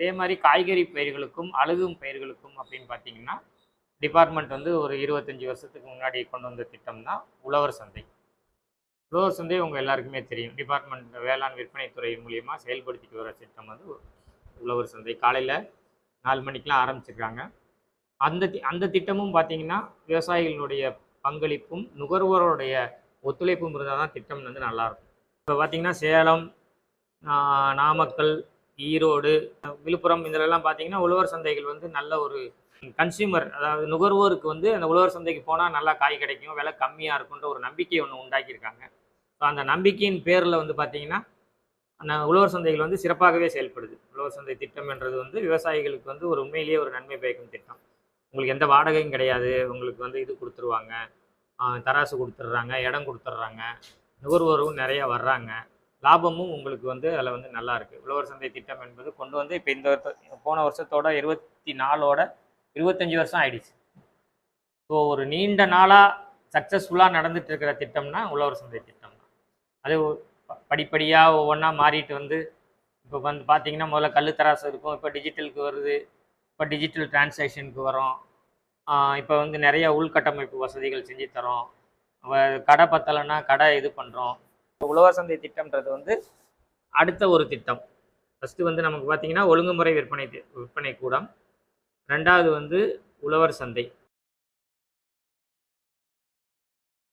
அதே மாதிரி காய்கறி பயிர்களுக்கும் அழுகும் பயிர்களுக்கும் அப்படின்னு பார்த்தீங்கன்னா டிபார்ட்மெண்ட் வந்து ஒரு இருபத்தஞ்சி வருஷத்துக்கு முன்னாடி கொண்டு வந்த திட்டம் தான் உழவர் சந்தை. உழவர் சந்தை உங்கள் எல்லாருக்குமே தெரியும். டிபார்ட்மெண்ட் வேளாண் விற்பனைத்துறை மூலியமாக செயல்படுத்திட்டு வர திட்டம் வந்து உழவர் சந்தை. காலையில் நாலு மணிக்கெலாம் ஆரம்பிச்சிருக்காங்க. அந்த தி- அந்த திட்டமும் பார்த்தீங்கன்னா விவசாயிகளுடைய பங்களிப்பும் நுகர்வோருடைய ஒத்துழைப்பும் இருந்தால் தான் திட்டம் வந்து நல்லாயிருக்கும் இப்போ பார்த்தீங்கன்னா சேலம் நாமக்கல் ஈரோடு விழுப்புரம் இதிலெல்லாம் பார்த்தீங்கன்னா உழவர் சந்தைகள் வந்து நல்ல ஒரு கன்சியூமர் அதாவது நுகர்வோருக்கு வந்து அந்த உழவர் சந்தைக்கு போனால் நல்லா காய் கிடைக்கும் விலை கம்மியாக இருக்குன்ற ஒரு நம்பிக்கை ஒன்று உண்டாக்கியிருக்காங்க. ஸோ அந்த நம்பிக்கையின் பேரில் வந்து பார்த்தீங்கன்னா அந்த உழவர் சந்தைகள் வந்து சிறப்பாகவே செயல்படுது. உழவர் சந்தை திட்டம் என்றது வந்து விவசாயிகளுக்கு வந்து ஒரு உண்மையிலேயே ஒரு நன்மை பயக்கும் திட்டம். உங்களுக்கு எந்த வாடகையும் கிடையாது உங்களுக்கு வந்து இது கொடுத்துருவாங்க. தராசு கொடுத்துட்றாங்க இடம் கொடுத்துட்றாங்க நுகர்வோரும் நிறையா வர்றாங்க. லாபமும் உங்களுக்கு வந்து அதில் வந்து நல்லா இருக்குது உழவர் சந்தை திட்டம் என்பது கொண்டு வந்து இப்போ இந்த போன வருஷத்தோட இருபத்தி நாலோட இருபத்தஞ்சி வருஷம் ஆயிடுச்சு. ஸோ ஒரு நீண்ட நாளாக சக்ஸஸ்ஃபுல்லாக நடந்துட்டு இருக்கிற திட்டம்னா உழவர் சந்தை திட்டம் தான். அது படிப்படியாக ஒவ்வொன்றா மாறிட்டு வந்து இப்போ வந்து பார்த்தீங்கன்னா முதல்ல கல் தராசு இருக்கும் இப்போ டிஜிட்டலுக்கு வருது இப்போ டிஜிட்டல் டிரான்சாக்ஷனுக்கு வரோம் இப்போ வந்து நிறைய உள்கட்டமைப்பு வசதிகள் செஞ்சு தரோம் கடை பத்தலைன்னா கடை இது பண்ணுறோம் உழவர் சந்தை திட்டம்ன்றது வந்து அடுத்த ஒரு திட்டம். ஃபஸ்ட்டு வந்து நமக்கு பார்த்தீங்கன்னா ஒழுங்குமுறை விற்பனை விற்பனை கூடம். ரெண்டாவது வந்து உழவர் சந்தை.